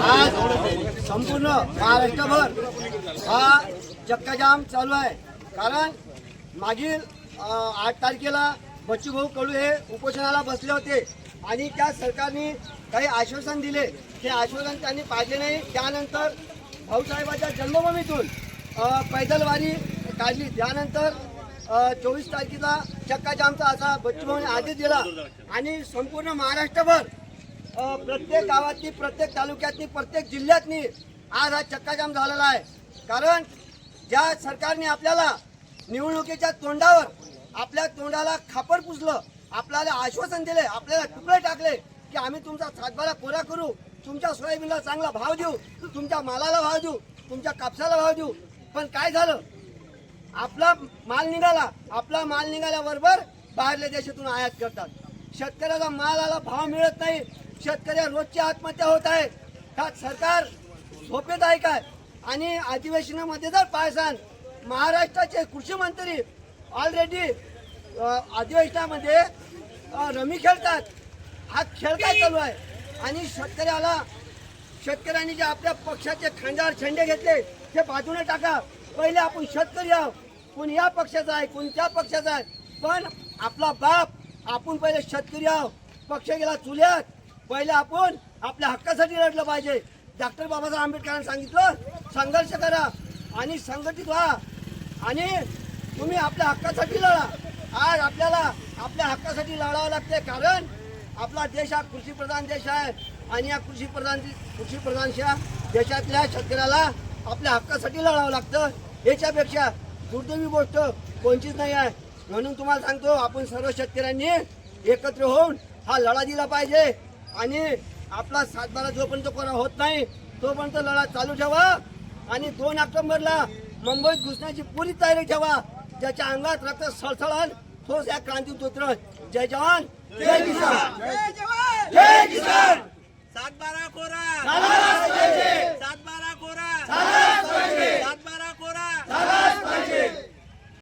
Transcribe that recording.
आज संपूर्ण महाराष्ट्रभर हा चक्काजाम चालू आहे. कारण मागील आठ तारखेला बच्चूभाऊ कडू हे उपोषणाला बसले होते आणि त्या सरकारने काही आश्वासन दिले. ते आश्वासन त्यांनी पाळले नाही. त्यानंतर भाऊसाहेबाच्या जन्मभूमीतून पैदलवारी पैदल वारी काढली. त्यानंतर चोवीस तारखेला चक्काजामचा असा बच्चूभाऊने आदेश दिला आणि संपूर्ण महाराष्ट्रभर प्रत्येक गावातली प्रत्येक तालुक्यातनी प्रत्येक जिल्ह्यातनी आज हा चक्काजाम झालेला आहे. कारण ज्या सरकारने आपल्याला निवडणुकीच्या तोंडावर आपल्या तोंडाला खापर पुसलं आपल्याला आश्वासन दिले आपल्याला तुकडे टाकले की आम्ही तुमचा सातबारा कोरा करू तुमच्या सोयाबीनला चांगला भाव देऊ तुमच्या मालाला भाव देऊ तुमच्या कापसाला भाव देऊ. पण काय झालं? आपला माल निघाला आपला माल निघाल्याबरोबर बाहेरल्या देशातून आयात करतात. शेतकऱ्याला मालाला भाव मिळत नाही शेतकऱ्या रोजची आत्महत्या होत आहे. का सरकार झोपेत आहे. काय आणि अधिवेशनामध्ये जर पायसान महाराष्ट्राचे कृषी मंत्री ऑलरेडी अधिवेशनामध्ये रमी खेळतात. हा खेळ काय चालू आहे. आणि शेतकऱ्याला शेतकऱ्यांनी जे आपल्या पक्षाचे खांद्यावर झेंडे घेतले ते बाजूने टाका. पहिले आपण शेतकरी आहोत. कोण या पक्षाचा आहे कोण त्या पक्षाचा आहे. पण आपला बाप आपण पहिले शेतकरी आहोत. पक्ष गेला चुल्यात पहिले आपण आपल्या हक्कासाठी लढलं पाहिजे. डॉक्टर बाबासाहेब आंबेडकरांनी सांगितलं संघर्ष करा आणि संघटित व्हा आणि तुम्ही आपल्या हक्कासाठी लढा. आज आपल्याला आपल्या हक्कासाठी लढावं लागते कारण आपला देश हा कृषीप्रधान देश आहे आणि या कृषी प्रधान कृषी देशातल्या शेतकऱ्याला आपल्या हक्कासाठी लढावं लागतं. याच्यापेक्षा दुर्दैवी गोष्ट कोणतीच नाही आहे. म्हणून तुम्हाला सांगतो आपण सर्व शेतकऱ्यांनी एकत्र होऊन हा लढा दिला पाहिजे. आणि आपला सातबारा जोपर्यंत कोणा होत नाही तोपर्यंत लढा चालू ठेवा. आणि दोन ऑक्टोबरला मुंबईत घुसण्याची पुरी तयारी ठेवा. ज्याच्या अंगात रक्त सळसळण ठोस या क्रांतीत उतरत जय जवान जय किसान. जय जवान. जय किसान. सातबारा कोरा.